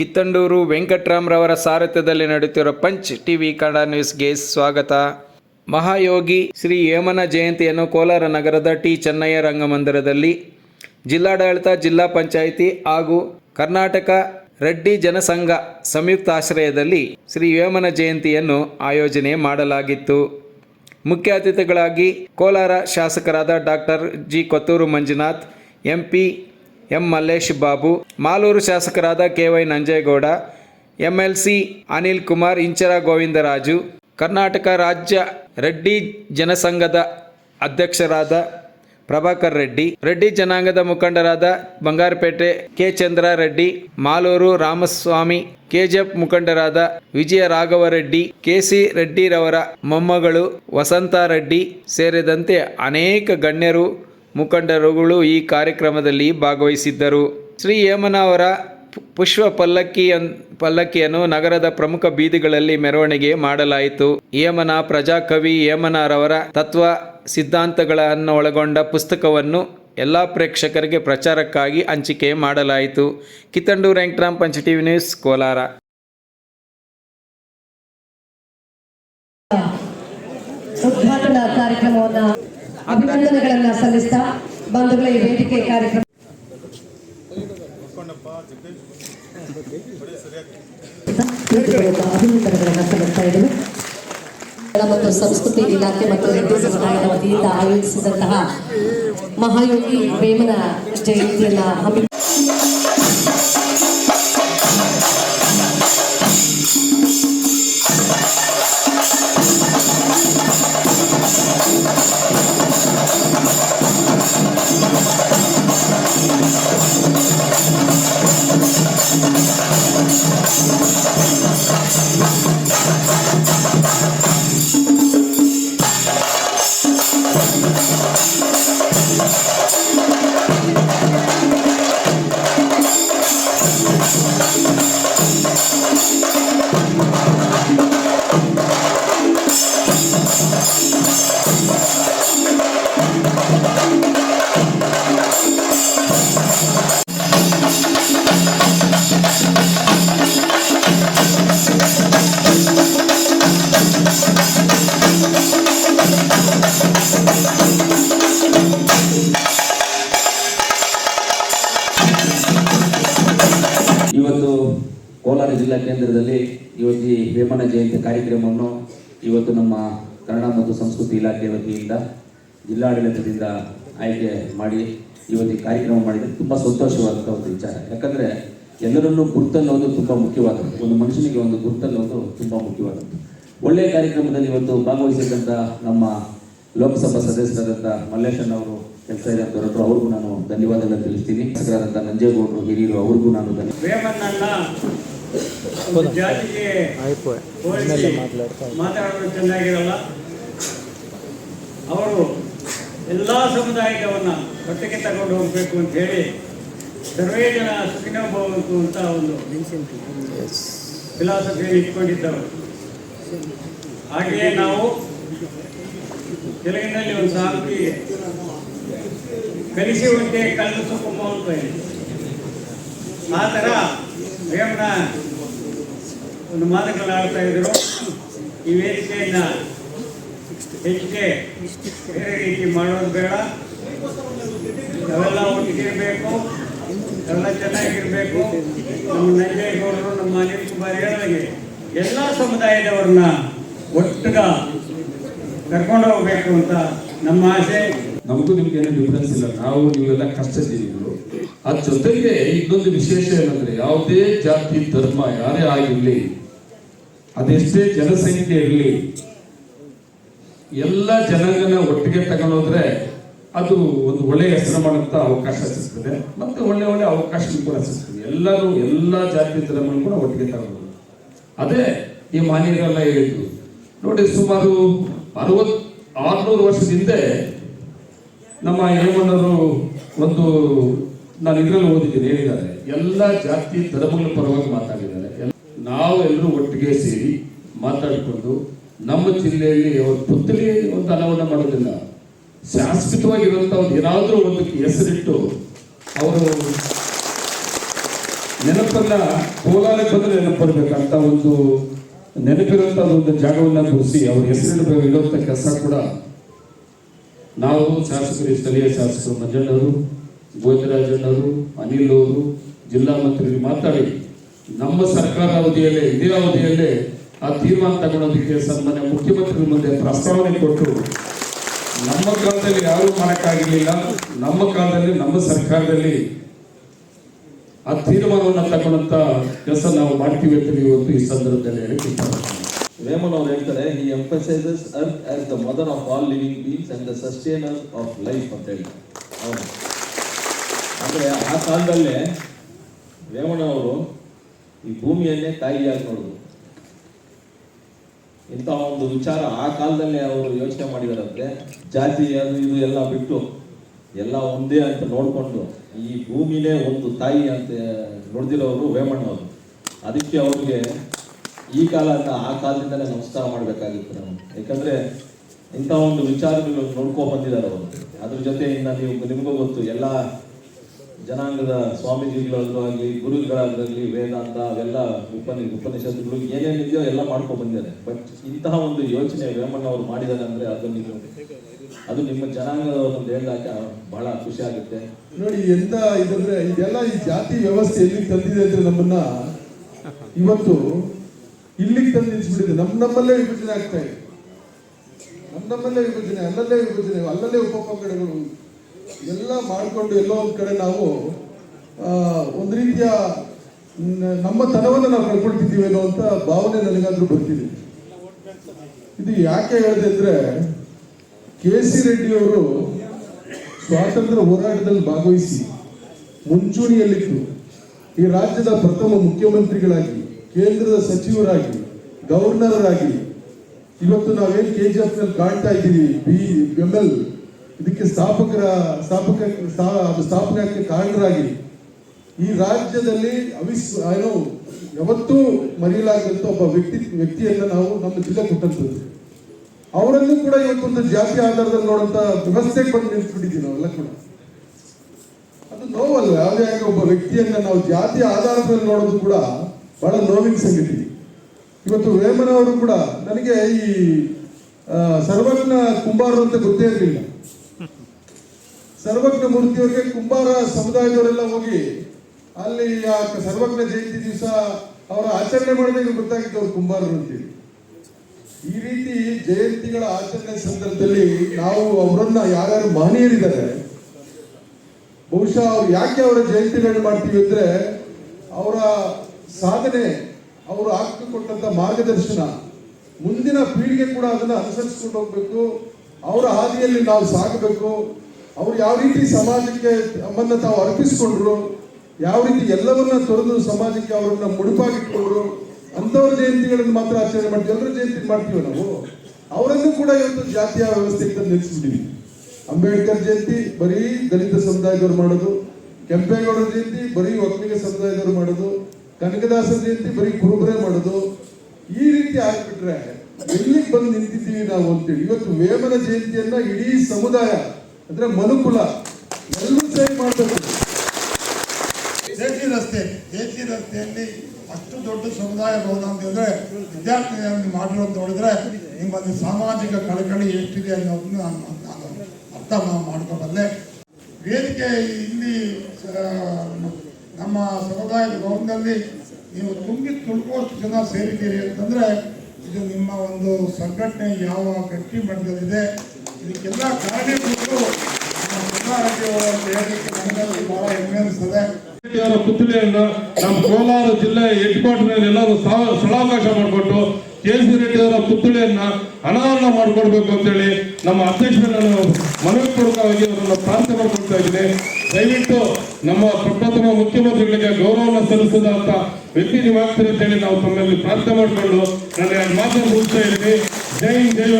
ಕಿತ್ತಂಡೂರು ವೆಂಕಟ್ರಾಮ್ರವರ ಸಾರಥ್ಯದಲ್ಲಿ ನಡೆಯುತ್ತಿರುವ punch TV Kannada ನ್ಯೂಸ್ಗೆ ಸ್ವಾಗತ. ಮಹಾಯೋಗಿ ಶ್ರೀ ಹೇಮನ ಜಯಂತಿಯನ್ನು ಕೋಲಾರ ನಗರದ ಟಿ ಚೆನ್ನಯ್ಯ ರಂಗಮಂದಿರದಲ್ಲಿ ಜಿಲ್ಲಾಡಳಿತ, ಜಿಲ್ಲಾ ಪಂಚಾಯಿತಿ ಹಾಗೂ ಕರ್ನಾಟಕ ರೆಡ್ಡಿ ಜನಸಂಘ ಸಂಯುಕ್ತ ಆಶ್ರಯದಲ್ಲಿ ಶ್ರೀ ವೇಮನ ಜಯಂತಿಯನ್ನು ಆಯೋಜನೆ ಮಾಡಲಾಗಿತ್ತು. ಮುಖ್ಯ ಅತಿಥಿಗಳಾಗಿ ಕೋಲಾರ ಶಾಸಕರಾದ doctor G Kothur Manjunath MP M Mallesh Babu, Malur ಶಾಸಕರಾದ K Y Nanjegowda, MLC Anil Kumar, Inchara Govindaraju, Karnataka ರಾಜ್ಯ ರೆಡ್ಡಿ ಜನಸಂಘದ ಅಧ್ಯಕ್ಷರಾದ ಪ್ರಭಾಕರ್ ರೆಡ್ಡಿ ರೆಡ್ಡಿ ಜನಾಂಗದ ಮುಖಂಡರಾದ ಬಂಗಾರಪೇಟೆ ಕೆ ಚಂದ್ರ ರೆಡ್ಡಿ ಮಾಲೂರು ರಾಮಸ್ವಾಮಿ, ಕೆಜಿಎಫ್ ಮುಖಂಡರಾದ ವಿಜಯ ರಾಘವ ರೆಡ್ಡಿ ಕೆಸಿ ರೆಡ್ಡಿರವರ ಮೊಮ್ಮಗಳು ವಸಂತ ರೆಡ್ಡಿ ಸೇರಿದಂತೆ ಅನೇಕ ಗಣ್ಯರು ಮುಖಂಡರುಗಳು ಈ ಕಾರ್ಯಕ್ರಮದಲ್ಲಿ ಭಾಗವಹಿಸಿದ್ದರು. ಶ್ರೀ ಹೇಮನ ಅವರ ಪುಷ್ಪ ಪಲ್ಲಕ್ಕಿ ಪಲ್ಲಕ್ಕಿಯನ್ನು ನಗರದ ಪ್ರಮುಖ ಬೀದಿಗಳಲ್ಲಿ ಮೆರವಣಿಗೆ ಮಾಡಲಾಯಿತು. ಹೇಮನ ಪ್ರಜಾಕವಿ ಹೇಮನರವರ ತತ್ವ ಸಿದ್ಧಾಂತಗಳನ್ನು ಒಳಗೊಂಡ ಪುಸ್ತಕವನ್ನು ಎಲ್ಲ ಪ್ರೇಕ್ಷಕರಿಗೆ ಪ್ರಚಾರಕ್ಕಾಗಿ ಹಂಚಿಕೆ ಮಾಡಲಾಯಿತು. ಕಿತ್ತಂಡೂರು ವೆಂಕಟರಾಮ್ ಪಂಚ ಟಿವಿ ನ್ಯೂಸ್ ಕೋಲಾರ ಉದ್ಘಾಟನಾ ಕಾರ್ಯಕ್ರಮವನ್ನ ಅಭಿನಂದನೆಗಳನ್ನ ಸಲ್ಲಿಸ್ತಾ ಬಂಧುಗಳ ಈ ವೇದಿಕೆ ಕಾರ್ಯಕ್ರಮ ಅಭಿನಂದನೆಗಳನ್ನ ಸಲ್ಲಿಸ್ತಾ ಇದ್ದೇವೆ. ಮತ್ತು ಸಂಸ್ಕೃತಿ ಇಲಾಖೆ ಮತ್ತು ರೆಡ್ಡಿ ಸಮುದಾಯದ ವತಿಯಿಂದ ಆಯೋಜಿಸಿದಂತಹ ಮಹಾಯೋಗಿ ವೇಮನ ಜಯಂತಿಯನ್ನ ಹಮ್ಮಿ ಜಿಲ್ಲಾ ಕೇಂದ್ರದಲ್ಲಿ ಇವತ್ತು ಈ ವೇಮನ ಜಯಂತಿ ಕಾರ್ಯಕ್ರಮವನ್ನು ಇವತ್ತು ನಮ್ಮ ಕನ್ನಡ ಮತ್ತು ಸಂಸ್ಕೃತಿ ಇಲಾಖೆ ವತಿಯಿಂದ ಜಿಲ್ಲಾಡಳಿತದಿಂದ ಆಯ್ಕೆ ಮಾಡಿ ಇವತ್ತು ಈ ಕಾರ್ಯಕ್ರಮ ಮಾಡಿದರೆ ತುಂಬ ಸಂತೋಷವಾದಂಥ ಒಂದು ವಿಚಾರ. ಯಾಕಂದರೆ ಎಲ್ಲರನ್ನೂ ಗುರುತನ್ನೋದು ತುಂಬ ಮುಖ್ಯವಾದದ್ದು. ಒಂದು ಮನುಷ್ಯನಿಗೆ ಒಂದು ಗುರುತನ್ನೋದು ತುಂಬ ಮುಖ್ಯವಾದದ್ದು. ಒಳ್ಳೆಯ ಕಾರ್ಯಕ್ರಮದಲ್ಲಿ ಇವತ್ತು ಭಾಗವಹಿಸಿದಂಥ ನಮ್ಮ ಲೋಕಸಭಾ ಸದಸ್ಯರಾದಂಥ ಮಲ್ಲೇಶನ್ ಅವರು ಕೆಲಸ ಇರೋಂಥವ್ರು ಅವ್ರಿಗೂ ನಾನು ಧನ್ಯವಾದಗಳನ್ನು ತಿಳಿಸ್ತೀನಿ. ಶಾಸಕರಾದಂಥ ನಂಜೇಗೌಡರು, ಹಿರಿಯರು, ಅವ್ರಿಗೂ ನಾನು ಧನ್ಯವಾದ ಜಾತಿಗೆ ಮಾತಾಡೋದು ಚೆನ್ನಾಗಿರಲ್ಲ. ಅವರು ಎಲ್ಲ ಸಮುದಾಯದವನ್ನ ಒಟ್ಟಿಗೆ ತಗೊಂಡು ಹೋಗಬೇಕು ಅಂತ ಹೇಳಿ ಸರ್ವೇ ಜನ ಸುಖಿನೋ ಭವಂತು ಅಂತ ಒಂದು ಫಿಲಾಸಫಿ ಇಟ್ಕೊಂಡಿದ್ದವರು. ಹಾಗೆಯೇ ನಾವು ತೆಲುಗಿನಲ್ಲಿ ಒಂದು ಸಾಂತಿ ಕಲಿಸಿ ಒಂದೇ ಕಲ್ಲು ಸುಕ್ಕಮ್ಮ ಅಂತ ಇದೆ. ಆ ಥರ ವೇಮನ ಒಂದು ಮಾತುಗಳನ್ನು ಆಡ್ತಾ ಇದ್ರು. ಈ ವೇದಿಕೆಯನ್ನ ಹೆಚ್ಚಿಗೆ ಬೇರೆ ರೀತಿ ಮಾಡೋದು ಬೇಡ. ಅವೆಲ್ಲ ಒಟ್ಟಿಗೆ ಇರಬೇಕು ಚೆನ್ನಾಗಿರಬೇಕು. ನಮ್ಮ ನಂಜೇಗೌಡರು, ನಮ್ಮ ಅನಿಲ್ ಕುಮಾರ್ ಹೇಳಿದಾಗೆ ಎಲ್ಲ ಸಮುದಾಯದವ್ರನ್ನ ಒಟ್ಟುಗ ಕರ್ಕೊಂಡು ಹೋಗ್ಬೇಕು ಅಂತ ನಮ್ಮ ಆಸೆ. ನಮಗೂ ನಿಮ್ಗೆ ಏನು ಡಿಫ್ರೆನ್ಸ್ ಇಲ್ಲ ನಾವು ನೀವೆಲ್ಲ ಕಷ್ಟಜೀವಿಗಳು ಅದ್ರ ಜೊತೆಗೆ ಇನ್ನೊಂದು ವಿಶೇಷ ಏನಂದ್ರೆ ಯಾವುದೇ ಜಾತಿ, ಧರ್ಮ ಯಾರೇ ಆಗಿರ್ಲಿ, ಅದೆಷ್ಟೇ ಜನಸಂಖ್ಯೆ ಇರಲಿ, ಎಲ್ಲ ಜನಾಂಗನ ಒಟ್ಟಿಗೆ ತಗೊಂಡೋದ್ರೆ ಅದು ಒಂದು ಒಳ್ಳೆಯ ಹೆಸರು ಮಾಡುವಂತ ಅವಕಾಶ ಸಿಗ್ತದೆ. ಮತ್ತೆ ಒಳ್ಳೆ ಒಳ್ಳೆ ಅವಕಾಶ ಕೂಡ ಸಿಗ್ತದೆ. ಎಲ್ಲರೂ ಎಲ್ಲ ಜಾತಿ ಧರ್ಮಗಳು ಕೂಡ ಒಟ್ಟಿಗೆ ತಗೊಂಡು ಅದೇ ಈ ಮಾನ್ಯರೆಲ್ಲ ಹೇಳಿದ್ರು. ನೋಡಿ, ಸುಮಾರು ಅರವತ್, ಆರ್ನೂರು ವರ್ಷದಿಂದ ನಮ್ಮ ಹೇಮಣ್ಣರು ಒಂದು ನಾನು ಇದರಲ್ಲಿ ಓದಿದ್ದೀನಿ, ಹೇಳಿದ್ದಾರೆ. ಎಲ್ಲ ಜಾತಿ ಧರ್ಮಗಳ ಪರವಾಗಿ ಮಾತಾಡಿದ್ದಾರೆ. ಎಲ್- ನಾವು ಎಲ್ಲರೂ ಒಟ್ಟಿಗೆ ಸೇರಿ ಮಾತಾಡಿಕೊಂಡು ನಮ್ಮ ಜಿಲ್ಲೆಯಲ್ಲಿ ಅವ್ರ ಪುತ್ತಲಿ ಒಂದು ಅನಾವರಣ ಮಾಡೋದಿಲ್ಲ ಶಾಶ್ವತವಾಗಿರುವಂತ ಒಂದು ಏನಾದರೂ ಒಂದು ಹೆಸರಿಟ್ಟು ಅವರು ನೆನಪನ್ನ ಕೋಲಾರಕ್ಕೆ ಬಂದ್ರೆ ನೆನಪು ಒಂದು ನೆನಪಿರುವಂತ ಒಂದು ಜಾಗವನ್ನ ಗುರುಸಿ ಅವ್ರ ಹೆಸರಿನ ಇಡುವಂತ ಕೆಲಸ ಕೂಡ ನಾವು ಶಾಸಕರು, ಸ್ಥಳೀಯ ಶಾಸಕರು ಮಂಜಣ್ಣವರು ಗೋವಿಂದರಾಜಣ್ಣವರು ಅನಿಲ್ ಅವರು ಜಿಲ್ಲಾ ಮಂತ್ರಿಗಳು ಮಾತಾಡಿ ನಮ್ಮ ಸರ್ಕಾರ ಅವಧಿಯಲ್ಲೇ ಇದೇ ಅವಧಿಯಲ್ಲೇ ಆ ತೀರ್ಮಾನ ತಗೊಳ್ಳೋದಕ್ಕೆ ಸನ್ಮಾನ್ಯ ಮುಖ್ಯಮಂತ್ರಿಗಳ ಮುಂದೆ ಪ್ರಸ್ತಾವನೆ ಕೊಟ್ಟು, ನಮ್ಮ ಕಾಲದಲ್ಲಿ ಯಾರೂ ಮಾಡೋಕ್ಕಾಗಿರಲಿಲ್ಲ. ನಮ್ಮ ಕಾಲದಲ್ಲಿ, ನಮ್ಮ ಸರ್ಕಾರದಲ್ಲಿ ಆ ತೀರ್ಮಾನವನ್ನು ತಗೊಂಡಂತ ಕೆಲಸ ನಾವು ಮಾಡ್ತೀವಿ ಅಂತ ಇವತ್ತು ಈ ಸಂದರ್ಭದಲ್ಲಿ ಹೇಳಿ ವೇಮನ್ ಅವ್ರು ಹೇಳ್ತಾರೆ he emphasises earth as the mother of all living and the sustainer of life ಅಂತ ಹೇಳಿ. ಅಂದ್ರೆ ಆ ಕಾಲದಲ್ಲೇ ವೇಮಣ್ಣ ಅವರು ಈ ಭೂಮಿಯನ್ನೇ ತಾಯಿಯಾಗಿ ನೋಡಿದ್ರು. ಇಂಥ ಒಂದು ವಿಚಾರ ಆ ಕಾಲದಲ್ಲೇ ಅವರು ಯೋಚನೆ ಮಾಡಿದಾರಂತೆ. ಜಾತಿ ಅದು ಇದು ಎಲ್ಲ ಬಿಟ್ಟು ಎಲ್ಲ ಒಂದೇ ಅಂತ ನೋಡಿಕೊಂಡು ಈ ಭೂಮಿನೇ ಒಂದು ತಾಯಿ ಅಂತ ನೋಡ್ದಿರೋರು ವೇಮಣ್ಣವರು ಅದಕ್ಕೆ ಅವ್ರಿಗೆ ಈ ಕಾಲ ಅಂತ ಆ ಕಾಲದಿಂದಲೇ ನಮಸ್ಕಾರ ಮಾಡಬೇಕಾಗಿತ್ತು ನಾವು ಯಾಕಂದ್ರೆ ಇಂಥ ಒಂದು ವಿಚಾರಗಳು ನೋಡ್ಕೊ ಬಂದಿದ್ದಾರೆ ಅವರು. ಅದ್ರ ಜೊತೆಯಿಂದ ನೀವು ನಿಮಗೂ ಗೊತ್ತು, ಎಲ್ಲ ಜನಾಂಗದ ಸ್ವಾಮೀಜಿಗಳಾದರೂ ಆಗಲಿ ಗುರುಗಳಾಗಲಿ, ವೇದಾಂತ, ಅವೆಲ್ಲ ಉಪನಿ, ಉಪನಿಷತ್ತುಗಳು ಏನೇನಿದೆಯೋ ಎಲ್ಲ ಮಾಡ್ಕೊಂಡು ಬಂದಿದ್ದಾರೆ. ಬಟ್ ಇಂತಹ ಒಂದು ಯೋಚನೆ ವೇಮಣ್ಣ ಅವರು ಮಾಡಿದ್ದಾರೆ ಅಂದ್ರೆ ಅದು ನೀವು ಅದು ನಿಮ್ಮ ಜನಾಂಗದವರು ಹೇಳಿದಾಗ ಬಹಳ ಖುಷಿ ಆಗುತ್ತೆ. ನೋಡಿ, ಎಂತ ಇದಂದ್ರೆ ಇದೆಲ್ಲ ಈ ಜಾತಿ ವ್ಯವಸ್ಥೆ ಎಲ್ಲಿಗೆ ತಂದಿದೆ ಅಂದ್ರೆ ನಮ್ಮನ್ನ ಇವತ್ತು ಇಲ್ಲಿಗೆ ತಂದು ನಿಲ್ಸ್ಬಿಟ್ಟಿದೆ. ನಮ್ಮ ನಮ್ಮಲ್ಲೇ ವಿಭಜನೆ ಆಗ್ತಾ ಇದೆ. ನಮ್ಮ ನಮ್ಮಲ್ಲೇ ವಿಭಜನೆ, ಅಲ್ಲಲ್ಲೇ ವಿಭಜನೆ, ಅಲ್ಲಲ್ಲೇ ಉಪಪಂಗಡಗಳು ಎಲ್ಲ ಮಾಡಿಕೊಂಡು ಎಲ್ಲೋ ಒಂದು ಕಡೆ ನಾವು ಒಂದು ರೀತಿಯ ನಮ್ಮ ತನವನ್ನು ನಾವು ಕಳ್ಕೊಳ್ತಿದ್ದೀವಿ ಅನ್ನೋ ಅಂತ ಭಾವನೆ ನನಗಾದ್ರೂ ಬರ್ತಿದೆ. ಇದು ಯಾಕೆ ಹೇಳಿದೆ ಅಂದ್ರೆ ಕೆ ಸಿ ರೆಡ್ಡಿ ಅವರು ಸ್ವಾತಂತ್ರ್ಯ ಹೋರಾಟದಲ್ಲಿ ಭಾಗವಹಿಸಿ ಮುಂಚೂಣಿಯಲ್ಲಿದ್ದು ಈ ರಾಜ್ಯದ ಪ್ರಥಮ ಮುಖ್ಯಮಂತ್ರಿಗಳಾಗಿ, ಕೇಂದ್ರದ ಸಚಿವರಾಗಿ ಗವರ್ನರ್ ಆಗಿ ಇವತ್ತು ನಾವೇನು ಕೆ ಜಿ ಎಫ್ನಲ್ಲಿ ಕಾಣ್ತಾ ಇದ್ದೀವಿ, ಬಿ, ಎಂ, ಎಲ್. ಇದಕ್ಕೆ ಸ್ಥಾಪಕರ, ಸ್ಥಾಪಕ, ಸ್ಥಾ- ಅದು ಕಾರಣರಾಗಿ ಈ ರಾಜ್ಯದಲ್ಲಿ ಅವಿಸ್, ಏನೋ, ಯಾವತ್ತೂ ಮರೆಯಲಾಗದಂತ ಒಬ್ಬ ವ್ಯಕ್ತಿ, ವ್ಯಕ್ತಿಯನ್ನ ನಾವು ನಮ್ಮ ಜಿಲ್ಲೆ ಕೊಟ್ಟಂತದ್ದು ಅವರನ್ನು ಕೂಡ ಇವತ್ತೊಂದು ಜಾತಿ ಆಧಾರದಲ್ಲಿ ನೋಡಂತ ವ್ಯವಸ್ಥೆಗೆ ಬಂದು ನಿಂತ್ಬಿಟ್ಟಿದ್ದೀವಿ ನಾವೆಲ್ಲ ಕೂಡ. ಅದು ನೋವಲ್ಲ, ಯಾವುದೇ ಆಗಿ ಒಬ್ಬ ವ್ಯಕ್ತಿಯನ್ನ ನಾವು ಜಾತಿ ಆಧಾರದಲ್ಲಿ ನೋಡೋದು ಕೂಡ ಬಹಳ ನೋವಿನ ಸಂಗತಿ. ಇವತ್ತು ವೇಮನ ಅವರು ಕೂಡ, ನನಗೆ ಈ ಸರ್ವಜ್ಞ ಕುಂಬಾರರು ಅಂತ ಗೊತ್ತೇ ಇರಲಿಲ್ಲ. ಸರ್ವಜ್ಞ ಮೂರ್ತಿಯವರಿಗೆ ಕುಂಬಾರ ಸಮುದಾಯದವರೆಲ್ಲ ಹೋಗಿ ಅಲ್ಲಿ ಆ ಸರ್ವಜ್ಞ ಜಯಂತಿ ದಿವಸ ಅವರ ಆಚರಣೆ ಮಾಡಿದಾಗ ಗೊತ್ತಾಗಿತ್ತು ಅವ್ರು ಕುಂಬಾರರು ಅಂತೇಳಿ. ಈ ರೀತಿ ಜಯಂತಿಗಳ ಆಚರಣೆ ಸಂದರ್ಭದಲ್ಲಿ ನಾವು ಅವರನ್ನ ಯಾರ್ಯಾರು ಮಹನೀಯರಿದ್ದಾರೆ, ಬಹುಶಃ ಅವ್ರು ಯಾಕೆ ಅವರ ಜಯಂತಿಗಳನ್ನ ಮಾಡ್ತೀವಿ ಅಂದ್ರೆ ಅವರ ಸಾಧನೆ, ಅವರು ಹಾಕಿಕೊಟ್ಟಂತ ಮಾರ್ಗದರ್ಶನ, ಮುಂದಿನ ಪೀಳಿಗೆ ಕೂಡ ಅದನ್ನ ಅನುಸರಿಸ್ಕೊಂಡು ಹೋಗ್ಬೇಕು, ಅವರ ಹಾದಿಯಲ್ಲಿ ನಾವು ಸಾಗಬೇಕು ಅವ್ರು ಯಾವ ರೀತಿ ಸಮಾಜಕ್ಕೆ ತಮ್ಮನ್ನ ತಾವು ಅರ್ಪಿಸ್ಕೊಂಡ್ರು, ಯಾವ ರೀತಿ ಎಲ್ಲವನ್ನ ತೊರೆದು ಸಮಾಜಕ್ಕೆ ಅವರನ್ನ ಮುಡುಪಾಗಿಟ್ಕೊಂಡ್ರು, ಅಂಥವ್ರ ಜಯಂತಿಗಳನ್ನು ಮಾತ್ರ ಆಚರಣೆ ಮಾಡ್ತೀವಿ, ಎಲ್ಲರ ಜಯಂತಿ ಮಾಡ್ತೀವಿ ನಾವು? ಅವರನ್ನು ಕೂಡ ಇವತ್ತು ಜಾತಿಯ ವ್ಯವಸ್ಥೆಯಿಂದ ನಿಲ್ಲಿಸ್ಬಿಟ್ಟಿವಿ ಅಂಬೇಡ್ಕರ್ ಜಯಂತಿ, ಬರೀ ದಲಿತ ಸಮುದಾಯದವರು ಮಾಡೋದು, ಕೆಂಪೇಗೌಡರ ಜಯಂತಿ, ಬರೀ ಒಕ್ಕಲಿಗ ಸಮುದಾಯದವರು ಮಾಡೋದು ಕನಕದಾಸರ ಜಯಂತಿ, ಬರೀ ಕುರುಬರೇ ಮಾಡೋದು. ಈ ರೀತಿ ಆಗ್ಬಿಟ್ರೆ ಎಲ್ಲಿಗೆ ಬಂದು ನಿಂತಿದ್ದೀವಿ ನಾವು ಅಂತೇಳಿ ಇವತ್ತು ವೇಮನ ಜಯಂತಿಯನ್ನ ಇಡೀ ಸಮುದಾಯ ಅಂದ್ರೆ ಮನುಕುಲ ಎಲ್ಲರೂ ಸೇರಿ ಮಾಡಬೇಕು. ಜೇಟ್ಲಿ ರಸ್ತೆ, ಜೇಟ್ಲಿ ರಸ್ತೆಯಲ್ಲಿ ಅಷ್ಟು ದೊಡ್ಡ ಸಮುದಾಯ ಭವನ ಅಂತಂದ್ರೆ ವಿದ್ಯಾರ್ಥಿಗಳನ್ನು ಮಾಡಿರೋದು ನೋಡಿದ್ರೆ ನಿಮ್ಮಲ್ಲಿ ಸಾಮಾಜಿಕ ಕಳಕಳಿ ಎಷ್ಟಿದೆ ಅನ್ನೋದನ್ನ ನಾನು ನಾನು ಅರ್ಥ ಮಾಡ್ಕೊಬಲ್ಲೆ. ವೇದಿಕೆ ಇಲ್ಲಿ ನಮ್ಮ ಸಮುದಾಯದ ಭವನದಲ್ಲಿ ನೀವು ತುಂಬಿ ತುಳ್ಕೋಷ್ಟು ಜನ ಸೇರಿದ್ದೀರಿ ಅಂತಂದ್ರೆ ಇದು ನಿಮ್ಮ ಒಂದು ಸಂಘಟನೆ ಯಾವ ಗಟ್ಟಿ ಮಟ್ಟದಲ್ಲಿದೆ. ಇದಕ್ಕೆಲ್ಲ ಕಾರಣೀಭೂತರು ನಮ್ಮ ಸುಧಾರಣಿಯವರು ಅಂತ ಹೇಳಲಿಕ್ಕೆ ಬಹಳ ಹೆಮ್ಮೆ ನಮ್ಮ ಕೋಲಾರ ಜಿಲ್ಲೆ ಹೆಡ್ ಕ್ವಾರ್ಟರ್ನಲ್ಲಿ ಎಲ್ಲರೂ ಸ್ಥಳ- ಸ್ಥಳಾವಕಾಶ ಮಾಡಿಕೊಟ್ಟು ಕೆ ಸಿ ರೆಡ್ಡಿ ಅವರ ಪುತ್ಳಿಯನ್ನ ಅನಾವರಣ ಮಾಡಿಕೊಡ್ಬೇಕು ಅಂತೇಳಿ ನಮ್ಮ ಅಧ್ಯಕ್ಷರನ್ನು ನಾನು ಮನವಿ ಪೂರ್ವಕವಾಗಿ ಅವರನ್ನು ಪ್ರಾರ್ಥನೆ ಮಾಡಿಕೊಡ್ತಾ ಇದ್ದೀನಿ. ದಯವಿಟ್ಟು ನಮ್ಮ ಪ್ರಪ್ರಥಮ ಮುಖ್ಯಮಂತ್ರಿಗಳಿಗೆ ಗೌರವವನ್ನು ಸಲ್ಲಿಸಿದಂತ ವ್ಯಕ್ತಿ ಅಂತ ಅಂತೇಳಿ ನಾವು ತಮ್ಮಲ್ಲಿ ಪ್ರಾರ್ಥನೆ ಮಾಡಿಕೊಂಡು ನನ್ನ ಮಾತನ್ನು ಮುಗಿಸ್ತಾ ಇದ್ದೀನಿ. ಜೈ ಹಿಂದ್, ಜೈ